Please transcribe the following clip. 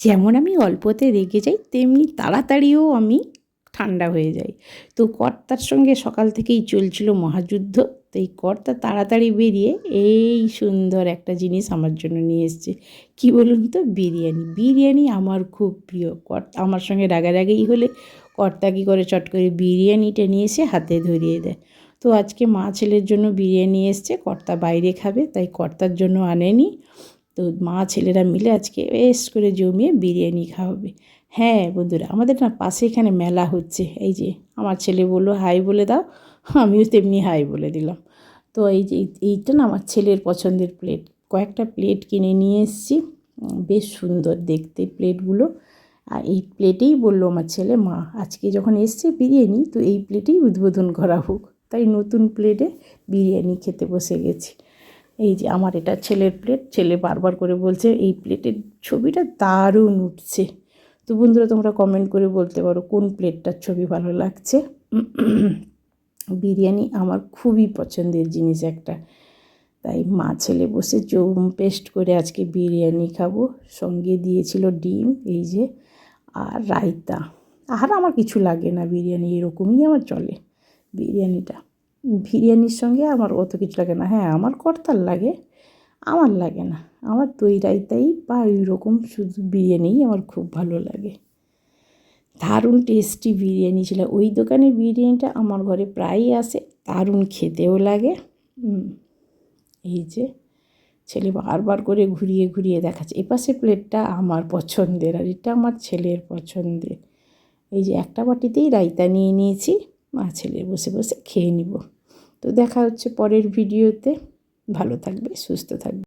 যেমন আমি অল্পতে রেগে যাই, তেমনি তাড়াতাড়িও আমি ঠান্ডা হয়ে যাই। তো কর্তার সঙ্গে সকাল থেকেই চলছিল মহাযুদ্ধ, তো এই কর্তা তাড়াতাড়ি বেরিয়ে এই সুন্দর একটা জিনিস আমার জন্য নিয়ে এসছে। কি বলুন তো? বিরিয়ানি। বিরিয়ানি আমার খুব প্রিয়। কর্তা আমার সঙ্গে রাগারাগি হলে কর্তা কী করে চট করে বিরিয়ানিটা নিয়ে এসে হাতে ধরিয়ে দেয়। তো আজকে মা ছেলের জন্য বিরিয়ানি এসছে, কর্তা বাইরে খাবে, তাই কর্তার জন্য আনেনি। তো মা ছেলেরা মিলে আজকে বেশ করে জমিয়ে বিরিয়ানি খাওয়াবে। হ্যাঁ বন্ধুরা, আমাদের না পাশে এখানে মেলা হচ্ছে। এই যে আমার ছেলে বলল, হাই বলে দাও, আমিও তেমনি হাই বলে দিলাম। তো এই যে এইটা না আমার ছেলের পছন্দের প্লেট। কয়েকটা প্লেট কিনে নিয়ে এসেছি। বেশ সুন্দর দেখতে প্লেটগুলো। আর এই প্লেটেই বলল আমার ছেলে, মা, আজকে যখন এসছে বিরিয়ানি, তো এই প্লেটেই উদ্বোধন করা হোক। তাই নতুন প্লেটে বিরিয়ানি খেতে বসে গেছি। এই যে আমার এটা ছেলের প্লেট ছেলে বারবার করে বলছে, এই প্লেটের ছবিটা দারুণ উঠছে। তো বন্ধুরা, তোমরা কমেন্ট করে বলতে পারো কোন প্লেটটার ছবি ভালো লাগছে। বিরিয়ানি আমার খুবই পছন্দের জিনিস একটা। তাই মা ছেলে বসে জম পেস্ট করে আজকে বিরিয়ানি খাব। সঙ্গে দিয়েছিল ডিম, এই যে, আর রায়তা। আর আমার কিছু লাগে না, বিরিয়ানি এরকমই আমার চলে বিরিয়ানিটা। বিরিয়ানির সঙ্গে আমার অত কিছু লাগে না। হ্যাঁ আমার কর্তার লাগে, আমার লাগে না। আমার দই রায়তাই বা রকম শুধু বিরিয়ানিই আমার খুব ভালো লাগে। দারুণ টেস্টি বিরিয়ানি ছিল। ওই দোকানের বিরিয়ানিটা আমার ঘরে প্রায়ই আসে, দারুণ খেতেও লাগে। এই যে, ছেলে বারবার করে ঘুরিয়ে ঘুরিয়ে দেখাচ্ছে। এপাশে প্লেটটা আমার পছন্দের আর এটা আমার ছেলের পছন্দের। এই যে একটা বাটিতেই রায়তা নিয়ে নিয়েছি। মা ছেলে বসে বসে খেয়ে নিব। তো দেখা হচ্ছে পরের ভিডিওতে। ভালো থাকবে, সুস্থ থাকবে।